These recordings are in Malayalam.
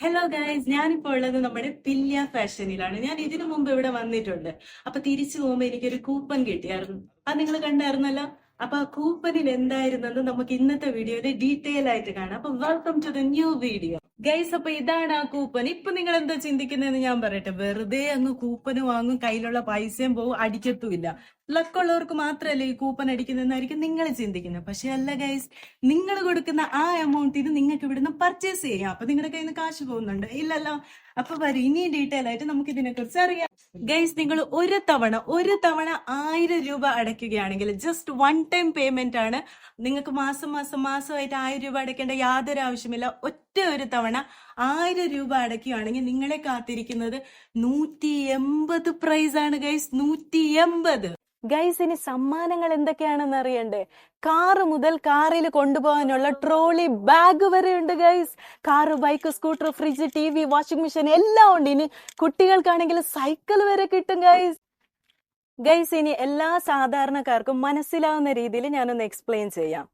ഹലോ ഗൈസ് ഞാനിപ്പോൾ ഉള്ളത് നമ്മുടെ പില്യ ഫാഷനിലാണ് ഞാൻ ഇതിനു മുമ്പ് ഇവിടെ വന്നിട്ടുണ്ട്. അപ്പൊ തിരിച്ചു പോകുമ്പോ എനിക്കൊരു കൂപ്പൺ കിട്ടിയായിരുന്നു. അത് നിങ്ങൾ കണ്ടായിരുന്നല്ലോ? അപ്പൊ ആ കൂപ്പണിൽ എന്തായിരുന്നെന്ന് നമുക്ക് ഇന്നത്തെ വീഡിയോയിൽ ഡീറ്റെയിൽ ആയിട്ട് കാണാം. അപ്പൊ welcome to the new video guys അപ്പൊ ഇതാണ് ആ കൂപ്പൺ. ഇപ്പൊ നിങ്ങൾ എന്താ ചിന്തിക്കുന്നതെന്ന് ഞാൻ പറയട്ടെ. വെറുതെ അങ്ങ് കൂപ്പൺ വാങ്ങും കയ്യിലുള്ള പൈസയും പോകും അടിക്കത്തുമില്ല. ലക്കുള്ളവർക്ക് മാത്രമല്ല ഈ കൂപ്പൺ അടിക്കുന്നതെന്നായിരിക്കും നിങ്ങൾ ചിന്തിക്കുന്നത്. പക്ഷെ അല്ല ഗൈസ് നിങ്ങൾ കൊടുക്കുന്ന ആ എമൗണ്ടിന് നിങ്ങൾക്ക് ഇവിടുന്ന് പർച്ചേസ് ചെയ്യാം. അപ്പൊ നിങ്ങളുടെ കയ്യിൽ നിന്ന് കാശ് പോകുന്നുണ്ട്. ഇല്ലല്ലോ. അപ്പൊ വരും ഇനി ഡീറ്റെയിൽ ആയിട്ട് നമുക്ക് ഇതിനെ കുറിച്ച് അറിയാം. ഗൈസ് നിങ്ങൾ ഒരു തവണ ഒരു തവണ ആയിരം രൂപ അടയ്ക്കുകയാണെങ്കിൽ ജസ്റ്റ് വൺ ടൈം പേയ്മെന്റ് ആണ്. നിങ്ങൾക്ക് മാസം മാസം മാസമായിട്ട് ആയിരം രൂപ അടയ്ക്കേണ്ട യാതൊരു ആവശ്യമില്ല. ഒറ്റ ഒരു തവണ ആയിരം രൂപ അടയ്ക്കുകയാണെങ്കിൽ നിങ്ങളെ കാത്തിരിക്കുന്നത് നൂറ്റി എൺപത് പ്രൈസ് ആണ് ഗൈസ് നൂറ്റി എൺപത് ഗൈസ് ഇനി സമ്മാനങ്ങൾ എന്തൊക്കെയാണെന്ന് അറിയണ്ടേ? കാറ് മുതൽ കാറിൽ കൊണ്ടുപോകാനുള്ള ട്രോളി ബാഗ് വരെ ഉണ്ട് guys car bike scooter fridge T V washing machine എല്ലാം ഉണ്ട്. ഇനി കുട്ടികൾക്കാണെങ്കിൽ സൈക്കിൾ വരെ കിട്ടും ഗൈസ് ഗൈസ് ഇനി എല്ലാ സാധാരണക്കാർക്കും മനസ്സിലാവുന്ന രീതിയിൽ ഞാനൊന്ന് എക്സ്പ്ലെയിൻ ചെയ്യാം.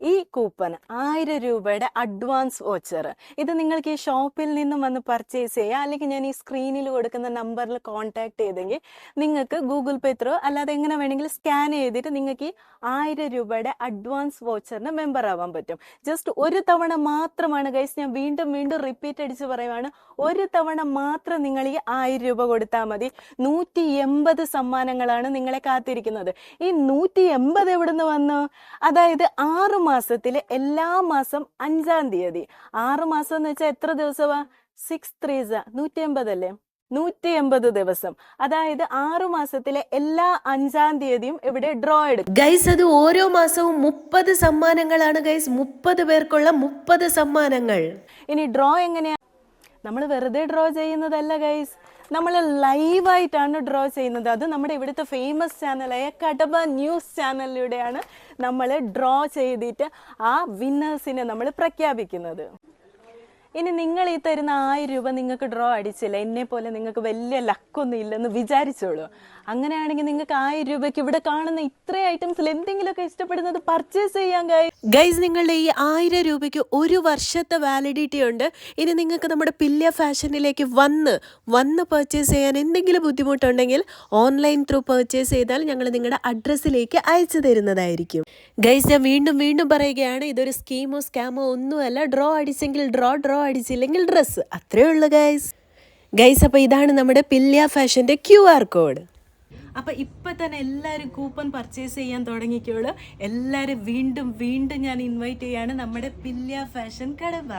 ഈ കൂപ്പൺ ആയിരം രൂപയുടെ അഡ്വാൻസ് വോച്ചർ. ഇത് നിങ്ങൾക്ക് ഈ ഷോപ്പിൽ നിന്നും വന്ന് പർച്ചേസ് ചെയ്യാം. അല്ലെങ്കിൽ ഞാൻ ഈ സ്ക്രീനിൽ കൊടുക്കുന്ന നമ്പറിൽ കോൺടാക്ട് ചെയ്തെങ്കിൽ നിങ്ങൾക്ക് ഗൂഗിൾ പേ ത്രോ അല്ലാതെ എങ്ങനെ വേണമെങ്കിലും സ്കാൻ ചെയ്തിട്ട് നിങ്ങൾക്ക് ഈ ആയിരം രൂപയുടെ അഡ്വാൻസ് വോച്ചറിന് മെമ്പർ ആവാൻ പറ്റും. ജസ്റ്റ് ഒരു തവണ മാത്രമാണ് ഗൈസ് ഞാൻ വീണ്ടും വീണ്ടും റിപ്പീറ്റ് അടിച്ച് പറയുവാണ്. ഒരു തവണ മാത്രം നിങ്ങൾ ഈ ആയിരം രൂപ കൊടുത്താൽ മതി. നൂറ്റി എൺപത് സമ്മാനങ്ങളാണ് നിങ്ങളെ കാത്തിരിക്കുന്നത്. ഈ നൂറ്റി എൺപത് എവിടുന്ന് വന്നു? അതായത് ആറ് മാസത്തിൽ എല്ലാ മാസം അഞ്ചാം തീയതി. ആറ് മാസം എന്ന് വെച്ചാൽ എത്ര ദിവസമാ സിക്സ് ത്രീസ നൂറ്റി എൺപതല്ലേ നൂറ്റി എൺപത് ദിവസം. അതായത് ആറു മാസത്തിലെ എല്ലാ അഞ്ചാം തീയതിയും ഇവിടെ ഡ്രോ എടുക്കും. ഗൈസ് അത് ഓരോ മാസവും മുപ്പത് സമ്മാനങ്ങളാണ് ഗൈസ് മുപ്പത് പേർക്കുള്ള മുപ്പത് സമ്മാനങ്ങൾ. ഇനി ഡ്രോ എങ്ങനെയാ? നമ്മൾ വെറുതെ ഡ്രോ ചെയ്യുന്നതല്ല ഗൈസ് നമ്മൾ ലൈവായിട്ടാണ് ഡ്രോ ചെയ്യുന്നത്. അത് നമ്മുടെ ഇവിടുത്തെ ഫേമസ് ചാനലായ കടബ ന്യൂസ് ചാനലിലൂടെയാണ് നമ്മൾ ഡ്രോ ചെയ്തിട്ട് ആ വിന്നേഴ്സിനെ നമ്മൾ പ്രഖ്യാപിക്കുന്നത്. ഇനി നിങ്ങൾ ഈ തരുന്ന ആയിരം രൂപ നിങ്ങൾക്ക് ഡ്രോ അടിച്ചില്ല എന്നെ പോലെ നിങ്ങൾക്ക് വലിയ ലക്കൊന്നും ഇല്ലെന്ന് വിചാരിച്ചോളൂ. അങ്ങനെയാണെങ്കിൽ നിങ്ങൾക്ക് ആയിരം രൂപയ്ക്ക് ഇവിടെ കാണുന്ന ഇത്രയും ഐറ്റംസിൽ എന്തെങ്കിലുമൊക്കെ ഇഷ്ടപ്പെടുന്നത് പർച്ചേസ് ചെയ്യാൻ കഴിയും ഗൈസ് നിങ്ങളുടെ ഈ ആയിരം രൂപയ്ക്ക് ഒരു വർഷത്തെ വാലിഡിറ്റി ഉണ്ട്. ഇനി നിങ്ങൾക്ക് നമ്മുടെ പില്യ ഫാഷനിലേക്ക് വന്ന് വന്ന് പർച്ചേസ് ചെയ്യാൻ എന്തെങ്കിലും ബുദ്ധിമുട്ടുണ്ടെങ്കിൽ ഓൺലൈൻ ത്രൂ പർച്ചേസ് ചെയ്താൽ ഞങ്ങൾ നിങ്ങളുടെ അഡ്രസ്സിലേക്ക് അയച്ചു തരുന്നതായിരിക്കും. ഗൈസ് ഞാൻ വീണ്ടും വീണ്ടും പറയുകയാണ് ഇതൊരു സ്കീമോ സ്കാമോ ഒന്നുമല്ല. ഡ്രോ അടിച്ചെങ്കിൽ ഡ്രോ ഡ്രോ അടിച്ചില്ലെങ്കിൽ ഡ്രസ്സ് അത്രേ ഉള്ളൂ ഗൈസ് ഗൈസ് അപ്പോൾ ഇതാണ് നമ്മുടെ പില്യ ഫാഷന്റെ ക്യു ആർ കോഡ് അപ്പോൾ ഇപ്പം തന്നെ എല്ലാവരും കൂപ്പൺ പർച്ചേസ് ചെയ്യാൻ തുടങ്ങിക്കോളൂ. എല്ലാവരും വീണ്ടും വീണ്ടും ഞാൻ ഇൻവൈറ്റ് ചെയ്യാണ് നമ്മുടെ പില്യ ഫാഷൻ കടവ